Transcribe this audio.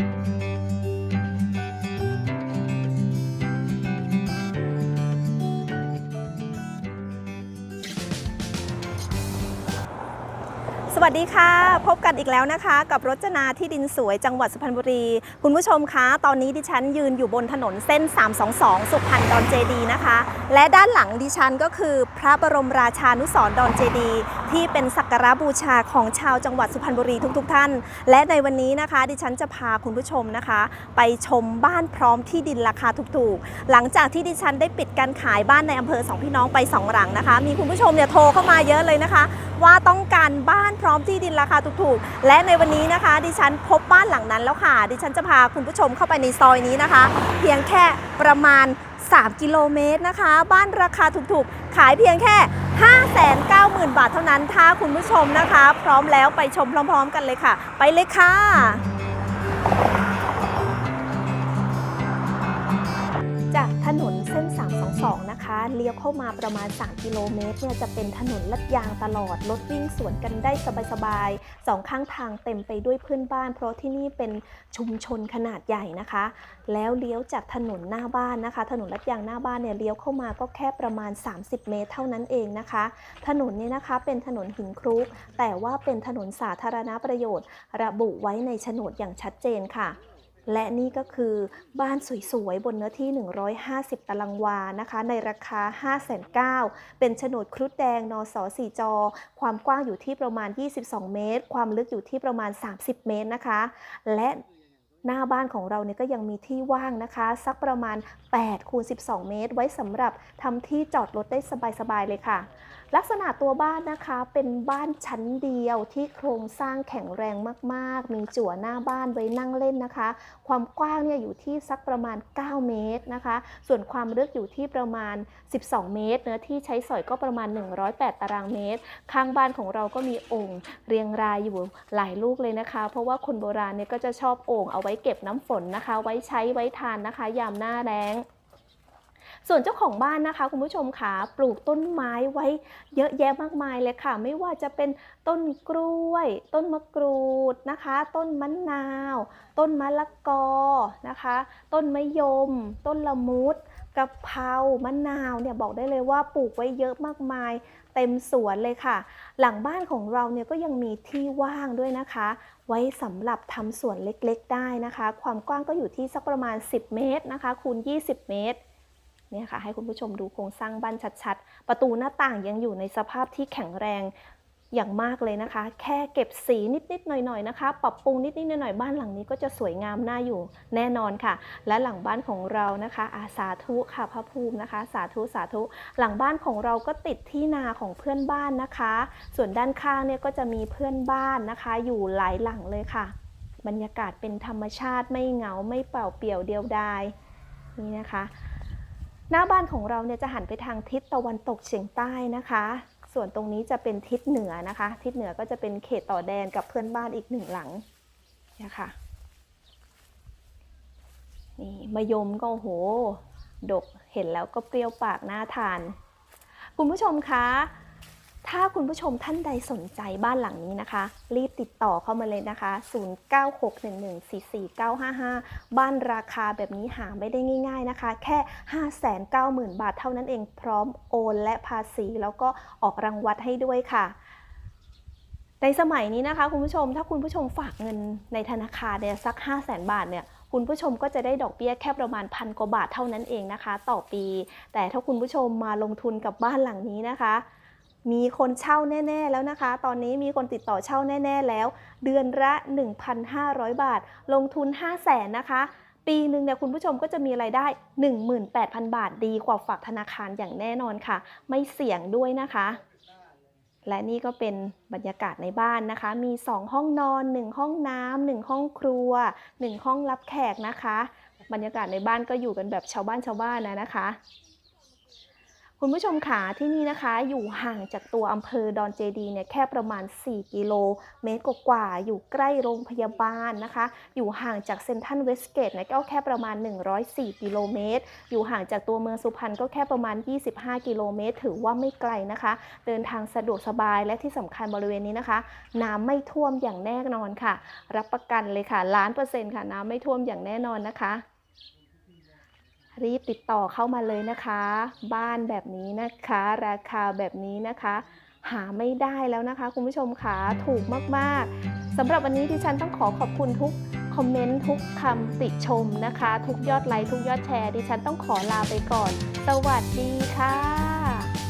สวัสดีค่ะ พบกันอีกแล้วนะคะ กับรจนาที่ดินสวยจังหวัดสุพรรณบุรี คุณผู้ชมคะตอนนี้ดิฉันยืนอยู่บนถนนเส้น 322 สุพรรณดอนเจดีนะคะ และด้านหลังดิฉันก็คือพระบรมราชานุสรดอนเจดีที่เป็นสักการะบูชาของชาวจังหวัดสุพรรณบุรีทุกๆทท่าน และในวันนี้นะคะ ดิฉันจะพาคุณผู้ชมนะคะ ไปชมบ้านพร้อมที่ดินราคาถูกๆ หลังจากที่ดิฉันได้ปิดการขายบ้านในอำเภอสองพี่น้องไปสองหลังนะคะ มีคุณผู้ชมเนี่ยโทรเข้ามาเยอะเลยนะคะ ว่าต้องการบ้านพร้อมที่ดินราคาถูกๆ และในวันนี้นะคะ ดิฉันพบบ้านหลังนั้นแล้วค่ะ ดิฉันจะพาคุณผู้ชมเข้าไปในซอยนี้นะคะ เพียงแค่ประมาณ 3 กิโลเมตรนะคะ บ้านราคาถูกๆ ขายเพียงแค่ 590,000 บาทเท่านั้น ถ้าคุณผู้ชมนะคะ พร้อมแล้วไปชมพร้อม ๆ กันเลยค่ะ ไปเลยค่ะ 322นะคะเลี้ยวเข้ามาประมาณ 3 กิโลเมตรเนี่ยจะเป็นถนนลัดยางตลอด รถวิ่งสวนกันได้สบายๆสองข้างทางเต็มไปด้วยเพื่อนบ้าน เพราะที่นี่เป็นชุมชนขนาดใหญ่นะคะ แล้วเลี้ยวจากถนนหน้าบ้านนะคะ ถนนลัดยางหน้าบ้านเนี่ยเลี้ยวเข้ามาก็แค่ประมาณ 30 เมตรเท่านั้นเองนะคะ ถนนเนี่ยนะคะเป็นถนนหินครุกแต่ว่าเป็นถนนสาธารณประโยชน์ ระบุไว้ในโฉนดอย่างชัดเจนค่ะ และนี่ก็คือบ้านสวยๆ บนเนื้อที่ 150 ตารางวานะคะ ในราคา 5,900เป็นโฉนดครุฑแดงนส4จอ ความกว้างอยู่ที่ประมาณ 22 เมตร ความลึกอยู่ที่ประมาณ 30 เมตรนะคะ และ หน้าบ้านของเราเนี่ยก็ยังมีที่ว่างนะคะ สักประมาณ8คูณ12 เมตร ไว้สำหรับทำที่จอดรถได้สบายๆเลยค่ะ ลักษณะตัวบ้านนะคะเป็นบ้านชั้นเดียวที่โครงสร้างแข็งแรงมากๆ มีจั่วหน้าบ้านไว้นั่งเล่นนะคะ ความกว้างเนี่ยอยู่ที่สักประมาณ 9 เมตรนะคะ ส่วนความลึกอยู่ที่ประมาณ 12 เมตร เนื้อที่ใช้สอยก็ประมาณ 108 ตารางเมตร ข้างบ้านของเราก็มีโอ่งเรียงรายอยู่หลายลูกเลยนะคะ เพราะว่าคนโบราณเนี่ยก็จะชอบโอ่งเอาไว้ว้เก็บน้ำฝนนะคะ ไว้ใช้ไว้ทานนะคะ ยามหน้าแล้งส่วนเจ้าของบ้านนะคะ คุณผู้ชมค่ะปลูกต้นไม้ไว้เยอะแยะมากมายเลยค่ะ ไม่ว่าจะเป็นต้นกล้วย ต้นมะกรูดนะคะ ต้นมะนาว ต้นมะละกอนะคะ ต้นมะยม ต้นละมุด กะเพรามะนาวเนี่ยบอกได้เลยว่าปลูกไว้เยอะมากมาย เต็มสวนเลยค่ะ หลังบ้านของเราเนี่ยก็ยังมีที่ว่างด้วยนะคะ ไว้สำหรับทำสวนเล็กๆ ได้นะคะ ความกว้างก็อยู่ที่สักประมาณ 10 เมตรนะคะคูณ 20 เมตรเนี่ยค่ะให้คุณผู้ชมดูโครงสร้างบ้านชัดๆ ประตูหน้าต่างยังอยู่ในสภาพที่แข็งแรง อย่างมากเลยนะคะ แค่เก็บสีนิดๆหน่อยๆนะคะ ปรับปรุงนิดๆหน่อยๆบ้านหลังนี้ก็จะสวยงามน่าอยู่แน่นอนค่ะ และหลังบ้านของเรานะคะ อาสาธุค่ะพระภูมินะคะ สาธุสาธุ หลังบ้านของเราก็ติดที่นาของเพื่อนบ้านนะคะ ส่วนด้านข้างเนี่ยก็จะมีเพื่อนบ้านนะคะ อยู่หลายหลังเลยค่ะ บรรยากาศเป็นธรรมชาติไม่เหงาไม่เปล่าเปี่ยวเดียวดายนี่นะคะ หน้าบ้านของเราเนี่ยจะหันไปทางทิศตะวันตกเฉียงใต้นะคะ ส่วนตรงนี้จะเป็นทิศเหนือนะคะ ทิศเหนือก็จะเป็นเขตต่อแดนกับเพื่อนบ้านอีกหนึ่งหลังเนี่ยค่ะนี่มะยมก็โอ้โห ดกเห็นแล้วก็เปรี้ยวปากน่าทาน คุณผู้ชมคะ ถ้าคุณผู้ชมท่านใดสนใจบ้านหลังนี้นะคะ รีบติดต่อเข้ามาเลยนะคะ 0961144955 บ้านราคาแบบนี้หาไม่ได้ง่าย ๆนะคะ แค่ 590,000 บาทเท่านั้นเองพร้อมโอนและภาษี แล้วก็ออกรังวัดให้ด้วยค่ะในสมัยนี้นะคะคุณผู้ชมถ้าคุณผู้ชมฝากเงินในธนาคารเนี่ยสัก 5 0 0แสนบาทเนี่ยคุณผู้ชมก็จะได้ดอกเบี้ยแค่ประมาณพันกว่าบาทเท่านั้นเองนะคะ ต่อปี แต่ถ้าคุณผู้ชมมาลงทุนกับบ้านหลังนี้นะคะ มีคนเช่าแน่ๆแล้วนะคะ ตอนนี้มีคนติดต่อเช่าแน่ ๆแล้ว เดือนละ 1,500 บาท ลงทุน 5 0 0แสนนะคะ ปีหนึ่งเนี่ยคุณผู้ชมก็จะมีรายได้ 18,000 บาทดีกว่าฝากธนาคารอย่างแน่นอนค่ะ ไม่เสี่ยงด้วยนะคะ และนี่ก็เป็นบรรยากาศในบ้านนะคะ มี 2 ห้องนอน 1 ห้องน้ำ1ห้องครัว 1 ห้องรับแขกนะคะ บรรยากาศในบ้านก็อยู่กันแบบชาวบ้านชาวบ้านนะนะคะ คุณผู้ชมขาที่นี่นะคะ อยู่ห่างจากตัวอำเภอดอนเจดีเนี่ยแค่ประมาณ 4 กิโลเมตรกว่าๆอยู่ใกล้โรงพยาบาลนะคะ อยู่ห่างจากเซนทัลเวสเกตเนี่ยก็แค่ประมาณ 104 กิโลเมตร อยู่ห่างจากตัวเมืองสุพรรณก็แค่ประมาณ 25 กิโลเมตร ถือว่าไม่ไกลนะคะ เดินทางสะดวกสบายและที่สำคัญบริเวณนี้นะคะ น้ำไม่ท่วมอย่างแน่นอนค่ะ รับประกันเลยค่ะล้านเปอร์เซ็นต์ค่ะน้ำไม่ท่วมอย่างแน่นอนนะคะ รีบติดต่อเข้ามาเลยนะคะ บ้านแบบนี้นะคะ ราคาแบบนี้นะคะ หาไม่ได้แล้วนะคะ คุณผู้ชมค่ะถูกมากๆสำหรับวันนี้ดิฉันต้องขอขอบคุณทุกคอมเมนต์ทุกคำติชมนะคะ ทุกยอดไลค์ทุกยอดแชร์ดิฉันต้องขอลาไปก่อน สวัสดีค่ะ